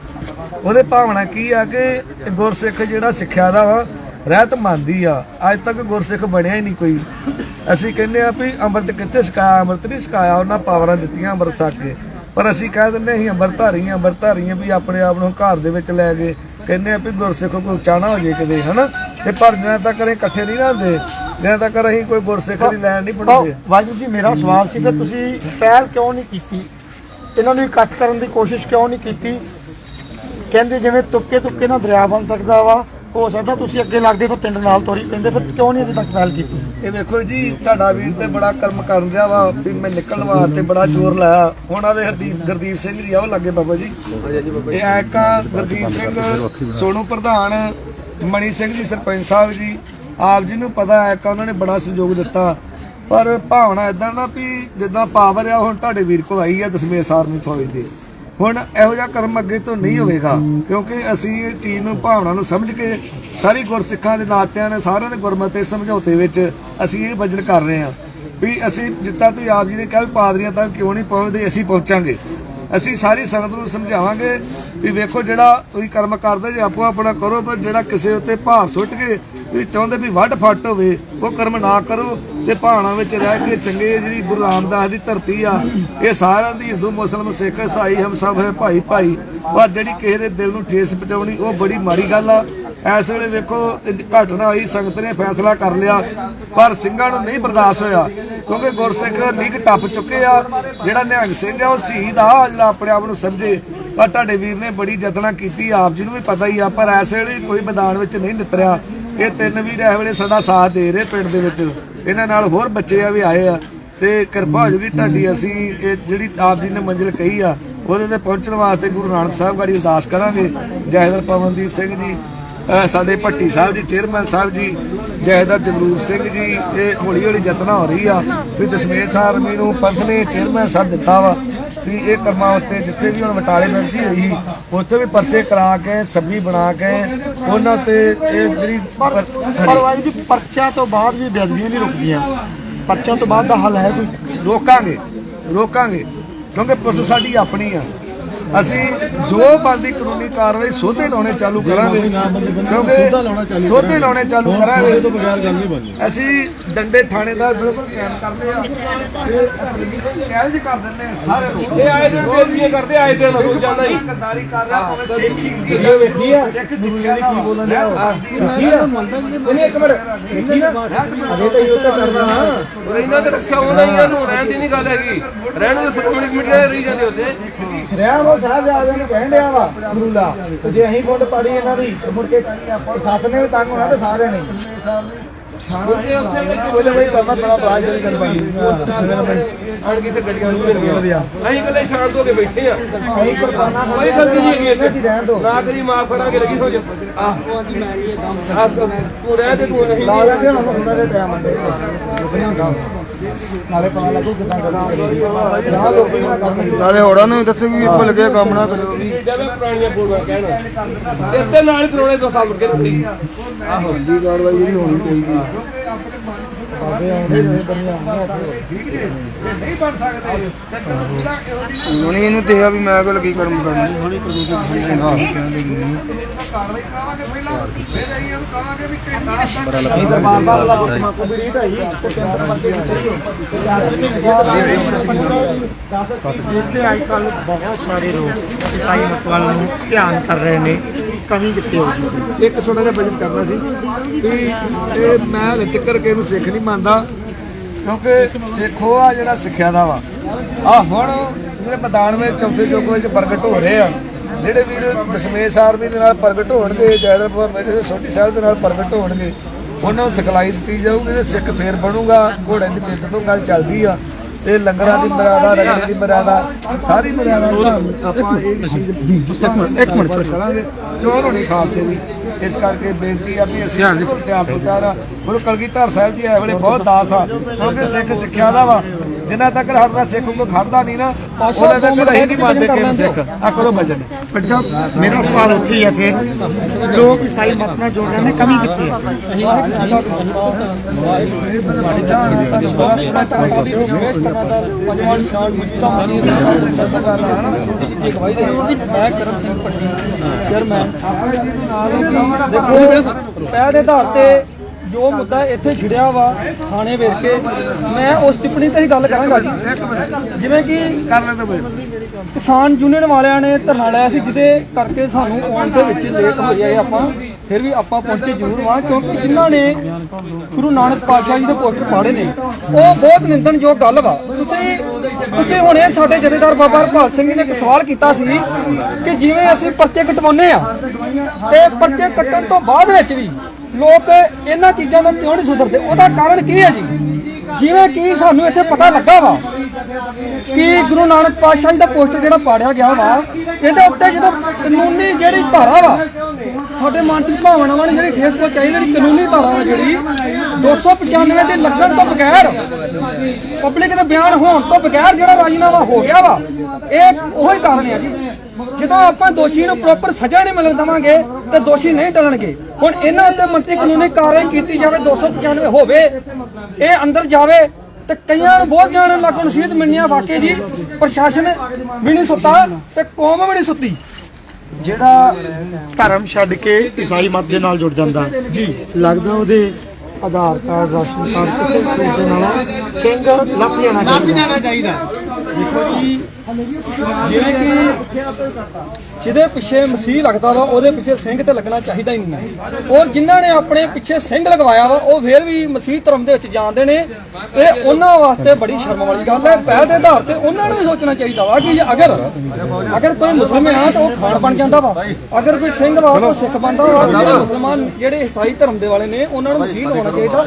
ਉਹਦੇ ਭਾਵਨਾ ਕੀ ਆ ਕਿ ਗੁਰਸਿੱਖ ਜਿਹੜਾ ਸਿੱਖਿਆ ਦਾ ਵਾ ਰਹਿਤ ਮੰਨਦੀ ਆ। ਅੱਜ ਤੱਕ ਗੁਰਸਿੱਖ ਬਣਿਆ ਹੀ ਨਹੀਂ ਕੋਈ। ਅਸੀਂ ਕਹਿੰਦੇ ਆ ਵੀ ਅੰਮ੍ਰਿਤ ਕਿੱਥੇ ਸਿਖਾਇਆ ਅੰਮ੍ਰਿਤ ਨਹੀਂ ਸਿਖਾਇਆ ਉਹਨਾਂ ਪਾਵਰਾਂ ਦਿੱਤੀਆਂ ਅੰਮ੍ਰਿਤ ਛਕ ਕੇ। ਪਰ ਅਸੀਂ ਕਹਿ ਦਿੰਦੇ ਅਸੀਂ ਅੰਮ੍ਰਿਤਧਾਰੀ ਹਾਂ ਅੰਮ੍ਰਿਤਧਾਰੀ ਹਾਂ ਵੀ ਆਪਣੇ ਆਪ ਨੂੰ ਘਰ ਦੇ ਵਿੱਚ ਲੈ ਕੇ ਕਹਿੰਦੇ ਆ ਵੀ ਗੁਰਸਿੱਖ ਕੋਈ ਚਾਣਾ ਹੋ ਜੇ ਕਿਤੇ ਹਨਾ? ਤੇ ਪਰ ਜਿੰਨਾ ਤੱਕ ਅਸੀਂ ਇਕੱਠੇ ਨਹੀਂ ਰਹਿੰਦੇ ਜਿੰਨਾ ਤੱਕ ਅਸੀਂ ਕੋਈ ਗੁਰਸਿੱਖ ਦੀ ਲੈਣ ਨਹੀਂ ਤਾਂ ਪੜਾਉਂਦੇ ਵਾਹਿਗੁਰੂ ਜੀ ਮੇਰਾ ਸਵਾਲ ਸੀ ਕਿ ਤੁਸੀਂ ਪਹਿਲ ਕਿਉਂ ਨਹੀਂ ਕੀਤੀ? ਇਹਨਾਂ ਨੂੰ ਇਕੱਠ ਕਰਨ ਦੀ ਕੋਸ਼ਿਸ਼ ਕਿਉਂ ਨਹੀਂ ਕੀਤੀ? ਕਹਿੰਦੇ ਜਿਵੇਂ ਤੁੱਕੇ ਤੁੱਕੇ ਨਾਲ ਦਰਿਆ ਬਣ ਸਕਦਾ ਵਾ ਹੋ ਸਕਦਾ ਤੁਸੀਂ ਅੱਗੇ ਲੱਗਦੇ ਤਾਂ ਪਿੰਡ ਨਾਲ ਤੋਰੀ ਪੈਂਦੇ, ਫਿਰ ਕਿਉਂ ਨਹੀਂ ਅਜੇ ਤੱਕ ਪਹਿਲ ਕੀਤੀ? ਇਹ ਵੇਖੋ ਜੀ, ਤੁਹਾਡਾ ਵੀਰ ਤੇ ਬੜਾ ਕਰਮ ਕਰਨ ਦਿਆ ਵਾ, ਵੀ ਮੈਂ ਨਿਕਲਣ ਵਾਸਤੇ ਬੜਾ ਜ਼ੋਰ ਲਾਇਆ। ਹੁਣ ਆਵੇ ਹਰਦੀਪ, ਗੁਰਦੀਪ ਸਿੰਘ ਜੀ ਆਓ ਲੱਗੇ ਬਾਬਾ ਜੀ। ਇਹ ਐਕਾ ਗੁਰਦੀਪ ਸਿੰਘ, ਸੋਨੂ ਪ੍ਰਧਾਨ ਮਣੀ ਸਿੰਘ ਜੀ, ਸਰਪੰਚ ਸਾਹਿਬ ਜੀ। ਆਪ ਜੀ ਨੂੰ ਪਤਾ ਹੈ ਉਹਨਾਂ ਨੇ ਬੜਾ ਸਹਿਯੋਗ ਦਿੱਤਾ। ਪਰ ਭਾਵਨਾ ਇਦਾਂ ਨਾ ਵੀ ਜਿੱਦਾਂ ਪਾਵਰ ਆ, ਹੁਣ ਤੁਹਾਡੇ ਵੀਰ ਕੋ ਆਈ ਆ ਦਸਵੇਂ ਸਾਰਮੀ ਫੌਜ ਦੇ। ਹੁਣ ਇਹੋ ਜਿਹਾ ਕਰਮ ਅੱਗੇ ਤੋਂ ਨਹੀਂ ਹੋਵੇਗਾ ਕਿਉਂਕਿ ਅਸੀਂ ਇਹ ਚੀਜ਼ ਨੂੰ ਭਾਵਨਾ ਨੂੰ ਸਮਝ ਕੇ ਸਾਰੀ ਗੁਰਸਿੱਖਾਂ ਦੇ ਨਾਤਿਆਂ ਨੇ ਸਾਰਿਆਂ ਦੇ ਗੁਰਮਤਿ ਸਮਝੌਤੇ ਵਿੱਚ ਅਸੀਂ ਇਹ ਵਜਨ ਕਰ ਰਹੇ ਹਾਂ ਵੀ ਅਸੀਂ ਜਿੱਦਾਂ ਤੁਸੀਂ ਆਪ ਜੀ ਨੇ ਕਿਹਾ ਵੀ ਪਾਦਰੀਆਂ ਤੱਕ ਕਿਉਂ ਨਹੀਂ ਪਹੁੰਚਦੇ ਅਸੀਂ ਪਹੁੰਚਾਂਗੇ। ਅਸੀਂ ਸਾਰੀ ਸੰਗਤ ਨੂੰ ਸਮਝਾਵਾਂਗੇ ਵੀ ਵੇਖੋ ਜਿਹੜਾ ਤੁਸੀਂ ਕਰਮ ਕਰਦੇ ਜੇ ਆਪੋ ਆਪਣਾ ਕਰੋ ਪਰ ਜਿਹੜਾ ਕਿਸੇ ਉੱਤੇ ਭਾਰ ਸੁੱਟ ਕੇ ਤੁਸੀਂ ਚਾਹੁੰਦੇ ਵੀ ਵੱਡ ਫੱਟ ਹੋਵੇ ਉਹ ਕਰਮ ਨਾ ਕਰੋ। ਤੇ ਭਾਣਾ ਵਿੱਚ ਰਹਿ ਕੇ ਚੰਗੇ ਜਿਹੜੀ ਗੁਰੂ ਰਾਮਦਾਸ ਦੀ ਧਰਤੀ ਆ, ਇਹ ਸਾਰਿਆਂ ਦੀ ਹਿੰਦੂ ਮੁਸਲਮਾਨ ਸਿੱਖ, ਈਸਾਈ, ਹਮ ਸਭ ਹੈ ਭਾਈ ਭਾਈ। ਪਰ ਜਿਹੜੀ ਕਿਸੇ ਦੇ ਦਿਲ ਨੂੰ ਠੇਸ ਪਹੁੰਚਾਉਣੀ, ਉਹ ਬੜੀ ਮਾੜੀ ਗੱਲ ਆ। ਇਸ ਵੇਲੇ ਵੇਖੋ ਘਟਨਾ ਹੋਈ, ਸੰਗਤ ਨੇ ਫੈਸਲਾ ਕਰ ਲਿਆ, ਪਰ ਸਿੰਘਾਂ ਨੂੰ ਨਹੀਂ ਬਰਦਾਸ਼ਤ ਹੋਇਆ, ਕਿਉਂਕਿ ਗੁਰਸਿੱਖ ਨਿੱਘ ਟੱਪ ਚੁੱਕੇ ਆ। ਜਿਹੜਾ ਨਿਹੰਗ ਸਿੰਘ ਆ, ਉਹ ਸ਼ਹੀਦ ਆ, ਜਿਹੜਾ ਆਪਣੇ ਆਪ ਨੂੰ ਸਮਝੇ। ਪਰ ਤੁਹਾਡੇ ਵੀਰ ਨੇ ਬੜੀ ਯਤਨਾ ਕੀਤੀ, ਆਪ ਜੀ ਨੂੰ ਵੀ ਪਤਾ ਹੀ ਆ, ਪਰ ਇਸ ਵੇਲੇ ਕੋਈ ਮੈਦਾਨ ਵਿੱਚ ਨਹੀਂ ਨਿਤਰਿਆ। ਇਹ ਤਿੰਨ ਵੀਰ ਇਸ ਵੇਲੇ ਸਾਡਾ ਸਾਥ ਦੇ ਰਹੇ ਪਿੰਡ ਦੇ ਵਿੱਚ। ਇਹਨਾਂ ਨਾਲ ਹੋਰ ਬੱਚੇ ਆ ਵੀ ਆਏ ਆ ਤੇ ਕਿਰਪਾ ਹੋ ਜੂਗੀ ਤੁਹਾਡੀ, ਅਸੀਂ ਇਹ ਜਿਹੜੀ ਆਪ ਜੀ ਨੇ ਮੰਜ਼ਿਲ ਕਹੀ ਆ, ਉਹਦੇ ਤੇ ਪਹੁੰਚਣ ਵਾਸਤੇ ਗੁਰੂ ਨਾਨਕ ਸਾਹਿਬ ਗਾੜੀ ਅਰਦਾਸ ਕਰਾਂਗੇ। ਜੈਦਰ ਪਵਨਦੀਪ ਸਿੰਘ ਜੀ ਸਾਡੇ ਭੱਟੀ ਸਾਹਿਬ ਜੀ, ਚੇਅਰਮੈਨ ਸਾਹਿਬ ਜੀ ਜੈਦਰ ਜਗਰੂਪ ਸਿੰਘ ਜੀ, ਇਹ ਹੌਲੀ ਹੌਲੀ ਯਤਨਾ ਹੋ ਰਹੀ ਆ। ਵੀ ਦਸ਼ਮੇਸ਼ ਸਾਹਿਬ ਆਰਮੀ ਨੂੰ ਪੰਥ ਨੇ ਚੇਅਰਮੈਨ ਸਾਹਿਬ ਦਿੱਤਾ ਵਾ। ਵੀ ਇਹ ਕਰਮਾਂ ਉੱਤੇ ਜਿੱਥੇ ਵੀ ਹੁਣ ਬਟਾਲੇ ਮਿਲਦੀ ਹੋਈ ਸੀ, ਉੱਥੇ ਵੀ ਪਰਚੇ ਕਰਾ ਕੇ ਸੱਬੀ ਬਣਾ ਕੇ ਉਹਨਾਂ ਤੇ ਇਹ ਜਿਹੜੀ ਪਰ ਪਰ ਵਾਹਿਗੁਰੂ ਜੀ ਪਰਚਿਆਂ ਤੋਂ ਬਾਅਦ ਵੀ ਬੇਅਦਬੀਆਂ ਨਹੀਂ ਰੁਕਦੀਆਂ। ਪਰਚਿਆਂ ਤੋਂ ਬਾਅਦ ਦਾ ਹੱਲ ਹੈ ਕੋਈ? ਰੋਕਾਂਗੇ ਰੋਕਾਂਗੇ ਕਿਉਂਕਿ ਪੁਲਿਸ ਸਾਡੀ ਆਪਣੀ ਆ। ਅਸੀਂ ਜੋ ਬੰਦੀ ਕਾਨੂੰਨੀ ਕਾਰਵਾਈ ਸੋਧੇ ਲਾਉਣੇ ਚਾਲੂ ਕਰਾਂਗੇ ਕਿਉਂਕਿ ਸੋਧੇ ਲਾਉਣੇ ਚਾਲੂ ਕਰਾਂਗੇ। ਤੋਂ ਬਗੈਰ ਗੱਲ ਨਹੀਂ ਬਣਨੀ। ਅਸੀਂ ਡੰਡੇ ਥਾਣੇਦਾਰ ਬਿਲਕੁਲ ਕਾਇਮ ਕਰਦੇ ਆ ਕੈਦ ਕਰ ਦਿੰਦੇ ਆ ਸਾਰੇ ਲੋਕ। ਇਹ ਆਏ ਦਿਨ ਬੇਇੱਜ਼ਤੀਆਂ ਕਰਦੇ ਆਏ ਦਿਨ ਰੋਜ਼ਾਨਾ ਹੀ ਗਦਾਰੀ ਕਰ ਰਿਹਾ ਭਾਵੇਂ ਸਿੱਖ ਹੀ ਇਹ ਵੇਖੀ ਆ। ਸਿੱਖ ਸਿੱਖਿਆ ਦਾ ਕੀ ਬੋਲਣ ਡਿਆ ਇਹਨੇ ਇੱਕ ਮਿੰਟ। ਅਜੇ ਤਾਂ ਯੁੱਧ ਕਰਦਾ ਹਾਂ। ਇਹਨਾਂ ਤੇ ਰੱਖਿਆ ਹੁੰਦਾ ਹੀ ਇਹਨੂੰ ਰਹਿਣ ਦੀ ਨਹੀਂ ਗੱਲ ਹੈਗੀ। ਰਹਿਣ ਦੇ ਸੁਖਮਣੀ ਕਮੇਟੀ ਰਹੀ ਜਾਂਦੇ ਹੁੰਦੇ ਰਿਆ ਉਹ ਸਾਹਿਬ ਜਾਦੇ ਨੂੰ ਕਹਿਣ ਡਿਆ ਵਾ ਗੁਰੂਲਾ ਤੇ ਜੇ ਅਸੀਂ ਵੋਟ ਪਾੜੀ ਇਹਨਾਂ ਦੀ ਤੇ ਮੁੜ ਕੇ ਸੱਤ ਨੇ ਵੀ ਤੰਗ ਹੋਣਾ ਤੇ ਸਾਰਿਆਂ ਨੇ। ਉਹਦੇ ਉਸੇ ਵਿੱਚ ਕਰਨਾ ਬੜਾ ਬਾਜ ਦੀ ਗੱਲ ਬਣੀ ਆਣ ਕੇ ਤੇ ਗੱਡੀਆਂ ਨੂੰ ਵਧੀਆ ਅਸੀਂ ਇਕੱਲੇ ਸ਼ਾਂਤ ਹੋ ਕੇ ਬੈਠੇ ਆ। ਅਸੀਂ ਕੁਰਬਾਨਾ ਕੋਈ ਗਲਤੀ ਨਹੀਂ ਹੈਗੀ ਇਹਨਾਂ ਦੀ ਰਹਿਣ ਦੋ। ਨਾ ਕਰੀ ਮਾਫ ਕਰਾਂਗੇ ਲੱਗੀ ਜਾ ਆਹ ਤੂੰ ਰਹਿ ਤੇ ਤੂੰ ਨਹੀਂ। ਲਾ ਲੈਂਦੇ ਹੁਣ ਉਹਨਾਂ ਦੇ ਟਾਈਮ ਆਂਦੇ ਮੁਸਲਿਮ ਦਾ ਨਾਲੇ ਪਤਾ ਲੱਗੂ ਕਿਦਾਂ ਕਰਾਂ ਨਾ ਕਰਨ ਨਾਲੇ ਹੋਰਾਂ ਨੂੰ ਦੱਸੋ ਕਿ ਭੁੱਲ ਕੇ ਕੰਮ ਨਾ ਕਰਿਓ ਵੀ। ਜਿਵੇਂ ਪੁਰਾਣੀਆਂ ਬੋਲਾਂ ਕਹਿਣਾ ਇਸ ਦੇ ਨਾਲ ਹੀ ਕਰੋੜੇ ਦੋ ਸਾਲ ਮੁੜ ਕੇ ਦਿੱਤੀ ਆਹੋ। ਦੀ ਕਾਰਵਾਈ ਜਿਹੜੀ ਹੋਣੀ ਚਾਹੀਦੀ ਹੁਣ ਇਹਨੂੰ ਤੇ ਆ ਵੀ ਮੈਂ ਕੋਲ ਕੀ ਕਰਮ ਕਰਨਾ ਅੱਜ ਕੱਲ ਬਹੁਤ ਸਾਰੇ ਲੋਕ ਈਸਾਈ ਮਤ ਵੱਲ ਨੂੰ ਧਿਆਨ ਕਰ ਰਹੇ ਨੇ ਕਮੀ ਕਿੱਥੇ ਹੋ ਇੱਕ ਛੋਟਾ ਜਿਹਾ ਬਜਟ ਕਰਨਾ ਸੀ ਵੀ ਇਹ ਮੈਂ ਹਲੇ ਕੇ ਇਹਨੂੰ ਸਿੱਖ ਨਹੀਂ ਮੰਨਦਾ, ਕਿਉਂਕਿ ਸਿੱਖ ਆ ਜਿਹੜਾ ਸਿੱਖਿਆ ਦਾ ਵਾ। ਆ ਹੁਣ ਜਿਹੜੇ ਮੈਦਾਨ ਵਿੱਚ ਚੌਥੇ ਯੁੱਗ ਵਿੱਚ ਪ੍ਰਗਟ ਹੋ ਰਹੇ ਆ, ਜਿਹੜੇ ਵੀਰ ਦਸ਼ਮੇਸ਼ ਆਰਮੀ ਦੇ ਨਾਲ ਪ੍ਰਗਟ ਹੋਣਗੇ ਜੈਦਰਪੁਰ ਮੇਰੇ ਛੋਟੀ ਸਾਹਿਬ ਦੇ ਨਾਲ ਪ੍ਰਗਟ ਹੋਣਗੇ, ਉਹਨਾਂ ਨੂੰ ਸਿਖਲਾਈ ਦਿੱਤੀ ਜਾਊਗੀ ਤੇ ਸਿੱਖ ਫੇਰ ਬਣੂਗਾ ਘੋੜੇ ਦੀ ਮਿੱਤ ਤੋਂ ਗੱਲ ਚੱਲਦੀ ਆ। ਤੇ ਲੰਗਰਾਂ ਦੀ ਮਰਿਆਦਾ ਰਗੜੇ ਦੀ ਮਰਿਆਦਾ ਸਾਰੀ ਮਰਿਆਦਾ ਆਪਾਂ ਇਹ ਚੀਜ਼ ਇੱਕ ਮਿੰਟ ਇੱਕ ਮਿੰਟ ਕਰਾਂਗੇ। ਚੋਰ ਹੋਣੀ ਖਾਲਸੇ ਦੀ। ਇਸ ਕਰਕੇ ਬੇਨਤੀ ਆ ਵੀ ਅਸੀਂ ਤਿਆਰ ਪੁਤਾਰ ਗੁਰੂ ਕਲਗੀਧਰ ਸਾਹਿਬ ਜੀ ਇਹ ਵੇਲੇ ਬਹੁਤ ਦਾਸ ਆ। ਕਿਉਂਕਿ ਸਿੱਖ ਸਿੱਖਿਆ ਦਾ ਵਾ। ਜਿੰਨਾ ਤੱਕ ਸਾਡਾ ਸਿੱਖ ਕੋ ਖੜਦਾ ਨਹੀਂ ਨਾ ਉਹਨਾਂ ਤੱਕ ਅਸੀਂ ਨਹੀਂ ਮੰਨਦੇ ਕਿ ਸਿੱਖ? ਆ ਕਰੋ ਭਜਨ। ਭੱਟੀ ਸਾਹਿਬ ਮੇਰਾ ਸਵਾਲ ਉੱਥੇ ਹੀ ਹੈ ਫਿਰ। ਲੋਕ ਈਸਾਈ ਮਤ ਨਾਲ ਜੁੜ ਰਹੇ ਨੇ ਕਮੀ ਕੀਤੀ ਹੈ? ਦੇਖੋ ਪਹਿਲ ਦੇ ਆਧਾਰ ਤੇ ਜੋ ਮੁੱਦਾ ਇੱਥੇ ਛਿੜਿਆ ਵਾ ਥਾਣੇ ਵੇਖ ਕੇ, ਮੈਂ ਉਸ ਟਿੱਪਣੀ ਤੇ ਹੀ ਗੱਲ ਕਰਾਂਗਾ ਜੀ। ਜਿਵੇਂ ਕਿ ਕਿਸਾਨ ਯੂਨੀਅਨ ਵਾਲਿਆਂ ਨੇ ਧਰਨਾ ਲਾਇਆ ਸੀ, ਜਿਹਦੇ ਕਰਕੇ ਸਾਨੂੰ ਆਉਣ ਦੇ ਵਿੱਚ ਲੇਟ ਹੋ ਜਾਏ ਆਪਾਂ। ਫਿਰ ਵੀ ਆਪਾਂ ਪਹੁੰਚੇ ਜ਼ਰੂਰ ਵਾਂ, ਕਿਉਂਕਿ ਜਿਨ੍ਹਾਂ ਨੇ ਗੁਰੂ ਨਾਨਕ ਪਾਤਸ਼ਾਹ ਜੀ ਦੇ ਪੋਸਟਰ ਪਾੜੇ ਨੇ, ਉਹ ਬਹੁਤ ਨਿੰਦਣਯੋਗ ਗੱਲ ਵਾ। ਤੁਸੀਂ ਤੁਸੀਂ ਹੁਣੇ ਸਾਡੇ ਜਥੇਦਾਰ ਬਾਬਾ ਹਰਪਾਲ ਸਿੰਘ ਜੀ ਨੇ ਇੱਕ ਸਵਾਲ ਕੀਤਾ ਸੀ ਕਿ ਜਿਵੇਂ ਅਸੀਂ ਪਰਚੇ ਕਟਵਾਉਂਦੇ ਆ ਤੇ ਪਰਚੇ ਕੱਟਣ ਤੋਂ ਬਾਅਦ ਵਿੱਚ ਵੀ ਲੋਕ ਇਹਨਾਂ ਚੀਜ਼ਾਂ ਤੋਂ ਕਿਉਂ ਨਹੀਂ ਸੁਧਰਦੇ? ਉਹਦਾ ਕਾਰਨ ਕੀ ਹੈ ਜੀ? ਜਿਵੇਂ ਕਿ ਸਾਨੂੰ ਇੱਥੇ ਪਤਾ ਲੱਗਾ ਵਾ ਕਿ ਗੁਰੂ ਨਾਨਕ ਪਾਤਸ਼ਾਹ ਜੀ ਦਾ ਪੋਸਟਰ ਜਿਹੜਾ ਪਾੜਿਆ ਗਿਆ ਵਾ, ਇਹਦੇ ਉੱਤੇ ਜਦੋਂ ਕਾਨੂੰਨੀ ਜਿਹੜੀ ਧਾਰਾ ਵਾ, ਸਾਡੇ ਮਾਨਸਿਕ ਭਾਵਨਾਵਾਂ ਨੂੰ ਜਿਹੜੀ ਠੇਸ ਕੋ ਚਾਹੀਦੀ ਜਿਹੜੀ ਕਾਨੂੰਨੀ ਧਾਰਾ ਵਾ ਜਿਹੜੀ 295 ਦੇ ਲੱਗਣ ਤੋਂ ਬਗੈਰ, ਪਬਲਿਕ ਦੇ ਬਿਆਨ ਹੋਣ ਤੋਂ ਬਗੈਰ ਜਿਹੜਾ ਰਾਜੀਨਾਮਾ ਹੋ ਗਿਆ ਵਾ, ਇਹ ਉਹੀ ਕਾਰਨ ਹੈ ਜੀ। ਜਦੋਂ ਆਪਾਂ ਦੋਸ਼ੀ ਨੂੰ ਪ੍ਰੋਪਰ ਸਜ਼ਾ ਨਹੀਂ ਮਿਲਣ ਦਵਾਂਗੇ ਤੇ ਦੋਸ਼ੀ ਨਹੀਂ ਟਲਣਗੇ ਹੁਣ ਇਹਨਾਂ ਉੱਤੇ ਮੰਤਰੀ ਕਾਨੂੰਨੀ ਕਾਰਵਾਈ ਕੀਤੀ ਜਾਵੇ 295 ਹੋਵੇ ਇਹ ਅੰਦਰ ਜਾਵੇ ਤੇ ਕਈਆਂ ਨੂੰ ਬਹੁਤ ਜਾਣ ਲੱਗਣ ਨਸੀਹਤ ਮਿਲਣੀ ਆ ਵਾਕਈ ਜੀ ਪ੍ਰਸ਼ਾਸਨ ਵੀ ਨਹੀਂ ਸੁੱਤਾ ਤੇ ਕੌਮ ਵੀ ਨਹੀਂ ਸੁੱਤੀ। ਜਿਹੜਾ ਧਰਮ ਛੱਡ ਕੇ ਈਸਾਈ ਮਤ ਦੇ ਨਾਲ ਜੁੜ ਜਾਂਦਾ ਜੀ। ਲੱਗਦਾ ਉਹਦੇ ਆਧਾਰ ਕਾਰਡ ਰਾਸ਼ਨ ਕਾਰਡ ਕਿਸੇ ਦੇ ਨਾਲ ਸਿੰਘ ਲੱਥ ਜਾਣਾ ਚਾਹੀਦਾ। ਦੇਖੋ ਜੀ, ਜਿਵੇਂ ਕਿ ਜਿਹਦੇ ਪਿੱਛੇ ਮਸੀਹ ਲੱਗਦਾ ਵਾ, ਉਹਦੇ ਪਿੱਛੇ ਸਿੰਘ ਤੇ ਲੱਗਣਾ ਚਾਹੀਦਾ ਹੀ ਨਹੀਂ। ਔਰ ਜਿਨ੍ਹਾਂ ਨੇ ਆਪਣੇ ਪਿੱਛੇ ਸਿੰਘ ਲਗਵਾਇਆ ਵਾ, ਉਹ ਫੇਰ ਵੀ ਮਸੀਹ ਧਰਮ ਦੇ ਵਿੱਚ ਜਾਂਦੇ ਨੇ। ਇਹ ਉਹਨਾਂ ਵਾਸਤੇ ਬੜੀ ਸ਼ਰਮ ਵਾਲੀ ਗੱਲ ਹੈ। ਪਹਿਲ ਦੇ ਆਧਾਰ ਤੇ ਉਹਨਾਂ ਨੂੰ ਵੀ ਸੋਚਣਾ ਚਾਹੀਦਾ ਵਾ ਕਿ ਅਗਰ ਅਗਰ ਕੋਈ ਮੁਸਲਮਾਨ ਆ, ਤਾਂ ਉਹ ਖਾਣ ਬਣ ਜਾਂਦਾ ਵਾ। ਅਗਰ ਕੋਈ ਸਿੰਘ ਵਾ ਉਹ ਸਿੱਖ ਬਣਦਾ ਵਾ। ਜਿਹੜੇ ਮੁਸਲਮਾਨ, ਜਿਹੜੇ ਈਸਾਈ ਧਰਮ ਦੇ ਵਾਲੇ ਨੇ, ਉਹਨਾਂ ਨੂੰ ਮਸੀਹ ਲਗਾਉਣਾ ਚਾਹੀਦਾ।